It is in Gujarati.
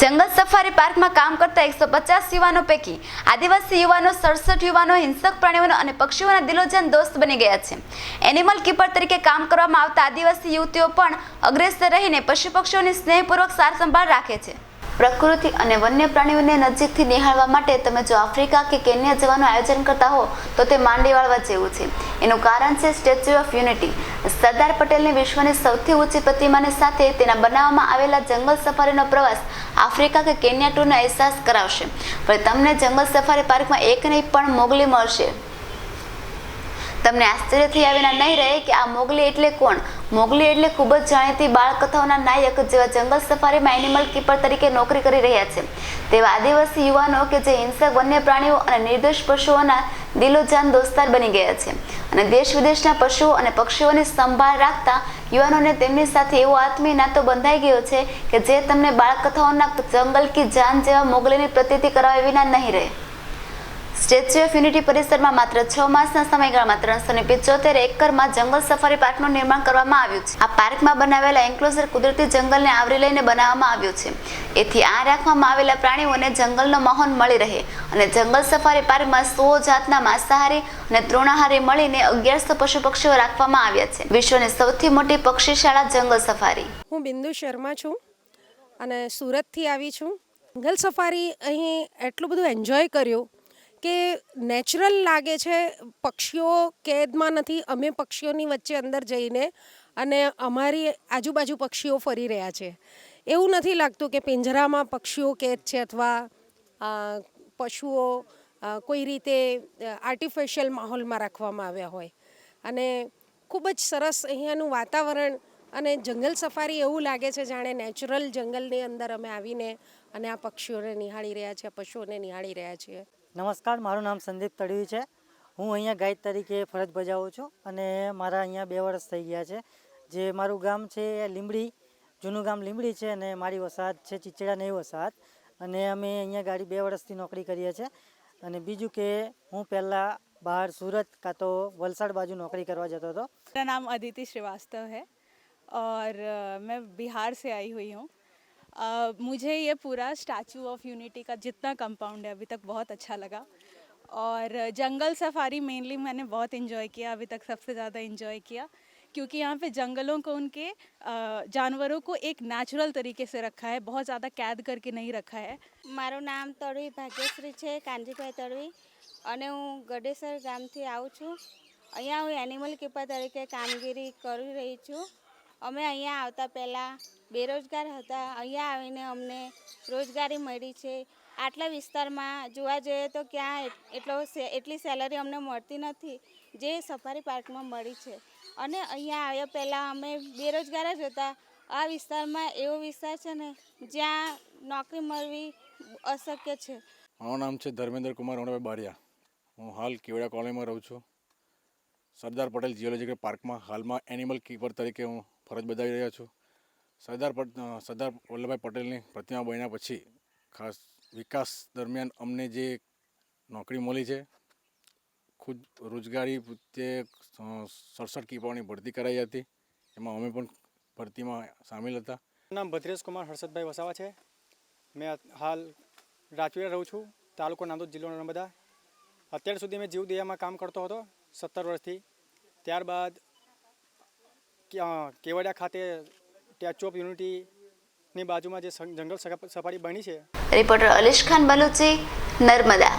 જંગલ સફારી પાર્કમાં કામ કરતા એકસો પચાસ યુવાનો પૈકી આદિવાસી યુવાનો, સડસઠ યુવાનો, હિંસક પ્રાણીઓનો અને પક્ષીઓના દિલોજાન દોસ્ત બની ગયા છે. એનિમલ કીપર તરીકે કામ કરવામાં આવતા આદિવાસી યુવતીઓ પણ અગ્રેસર રહીને પશુ પક્ષીઓની સ્નેહપૂર્વક સાર સંભાળ રાખે છે. પ્રકૃતિ અને વન્ય પ્રાણીઓને નજીકથી નિહાળવા માટે તમે જો આફ્રિકા કે કેન્યા જવાનું આયોજન કરતા હો, તો તે માંડી વાળવા જેવું છે. એનું કારણ છે સ્ટેચ્યુ ઓફ યુનિટી. સરદાર પટેલની વિશ્વની સૌથી ઊંચી પ્રતિમાની સાથે તેના બનાવવામાં આવેલા જંગલ સફારીનો પ્રવાસ આફ્રિકા કે કેન્યા ટૂરનો અહેસાસ કરાવશે. પણ તમને જંગલ સફારી પાર્કમાં એક નહીં, પણ મોગલી મળશે. તમને આશ્ચર્યથી આવીને નહીં રહે કે આ મોગલી એટલે કોણ? મોગલી એટલે ખૂબ જ જાણીતી બાળકથાઓના નાયક જેવા જંગલ સફારીમાં એનિમલ કીપર તરીકે નોકરી કરી રહ્યા છે. તેવા આદિવાસી યુવાનો કે જે હિંસક વન્ય પ્રાણીઓ અને નિર્દોષ પશુઓના દિલોજાન દોસ્તાર બની ગયા છે. અને દેશ વિદેશના પશુઓ અને પક્ષીઓની સંભાળ રાખતા યુવાનોને તેમની સાથે એવો આત્મીય નાતો બંધાઈ ગયો છે કે જે તમને બાળકથાઓના જંગલ કી જાન જેવા મોગલીની પ્રતીતિ કરાવ્યા વિના નહીં રહે. સ્ટેચ્યુ ઓફ યુનિટી પરિસરમાં માત્ર છ માસના સમયગાળામાં ત્રણસો ને પિચોતેર એકરમાં જંગલ સફારી પાર્કનું નિર્માણ કરવામાં આવ્યું છે. આ પાર્કમાં બનાવેલા એન્ક્લોઝર કુદરતી જંગલને આવરી લઈને બનાવવામાં આવ્યું છે. એથી આ રાખવામાં આવેલા પ્રાણીઓને જંગલનો માહોલ મળી રહે અને જંગલ સફારી પાર્કમાં સો જાતના માંસાહારી અને તૃણાહારી મળીને અગિયારસો પશુ પક્ષીઓ રાખવામાં આવ્યા છે. વિશ્વની સૌથી મોટી પક્ષીશાળા જંગલ સફારી. હું બિંદુ શર્મા છું અને સુરતથી આવી છું. જંગલ સફારી અહીં એટલું બધું એન્જોય કર્યું કે નેચરલ લાગે છે, પક્ષીઓ કેદમાં નથી, અમે પક્ષીઓની વચ્ચે અંદર જઈને અને અમારી આજુબાજુ પક્ષીઓ ફરી રહ્યા છે. એવું નથી લાગતું કે પિંજરામાં પક્ષીઓ કેદ છે અથવા પશુઓ કોઈ રીતે આર્ટિફિશિયલ માહોલમાં રાખવામાં આવ્યા હોય. અને ખૂબ જ સરસ અહીંયાનું વાતાવરણ અને જંગલ સફારી એવું લાગે છે જાણે નેચરલ જંગલની અંદર અમે આવીને અને આ પક્ષીઓને નિહાળી રહ્યા છીએ પશુઓને નિહાળી રહ્યા છીએ. નમસ્કાર મારું નામ સંદીપ તડવી છે હું અહીંયા ગાઈડ તરીકે ફરજ બજાવું છું અને મારા અહીંયા બે વર્ષ થઈ ગયા છે જે મારું ગામ છે એ લીંબડી જૂનું ગામ લીંબડી છે અને મારી વસાહત છે ચીચડા નવી વસાહત અને અમે અહીંયા ગાડી બે વર્ષથી નોકરી કરીએ છીએ અને બીજું કે હું પહેલાં બહાર સુરત કાં તો વલસાડ બાજુ નોકરી કરવા જતો હતો मेरा नाम अदिति श्रीवास्तव है और अ, मैं बिहार से आई हुई हूँ अ, मुझे ये पूरा स्टैचू ऑफ यूनिटी का जितना कंपाउंड है अभी तक बहुत अच्छा लगा और अ, जंगल सफारी मेनली मैंने बहुत इन्जॉय किया अभी तक सबसे ज़्यादा इन्जॉय किया क्योंकि यहाँ पे जंगलों को उनके अ, जानवरों को एक नेचुरल तरीके से रखा है बहुत ज़्यादा कैद करके नहीं रखा है મારું નામ તડવી ભાગ્યશ્રી છે કાનજીભાઈ તડવી અને હું ગડેસર ગામથી આવું છું અહીંયા હું એનિમલ કીપર તરીકે કામગીરી કરી રહી છું અમે અહીંયા આવતા પહેલાં બેરોજગાર હતા. અહીંયા આવીને અમને રોજગારી મળી છે. આટલા વિસ્તારમાં જોવા જઈએ તો ક્યાં એટલો એટલી સેલરી અમને મળતી નથી, જે સફારી પાર્કમાં મળી છે. અને અહીંયા આવ્યા પહેલાં અમે બેરોજગાર જ હતા. આ વિસ્તારમાં એવો વિસ્તાર છે ને, જ્યાં નોકરી મળવી અશક્ય છે. મારું નામ છે ધર્મેન્દ્ર કુમાર રમણભાઈ બારિયા. હું હાલ કેવડા કોલોનીમાં રહું છું. સરદાર પટેલ જીઓલોજીકલ પાર્કમાં હાલમાં એનિમલ કીપર તરીકે હું ફરજ બજાવી રહ્યો છું. સરદાર પટ સરદાર વલ્લભભાઈ પટેલની પ્રતિમા બન્યા પછી ખાસ વિકાસ દરમિયાન અમને જે નોકરી મળી છે, ખુદ રોજગારી પ્રત્યે સડસઠ કીપાઓની ભરતી કરાઈ હતી. એમાં અમે પણ ભરતીમાં સામેલ હતા. નામ ભદ્રેશ કુમાર હર્ષદભાઈ વસાવા છે. મેં હાલ રાજપીરા રહું છું, તાલુકો નાંદોદ જિલ્લો નર્મદા. અત્યાર સુધી મેં જીવદયામાં કામ કરતો હતો સત્તર વર્ષથી. ત્યારબાદ કેવડિયા ખાતે સ્ટેચ્યુ ઓફ યુનિટીની બાજુમાં જે જંગલ સફારી બની છે. રિપોર્ટર અલીશ ખાન બલુચી, નર્મદા.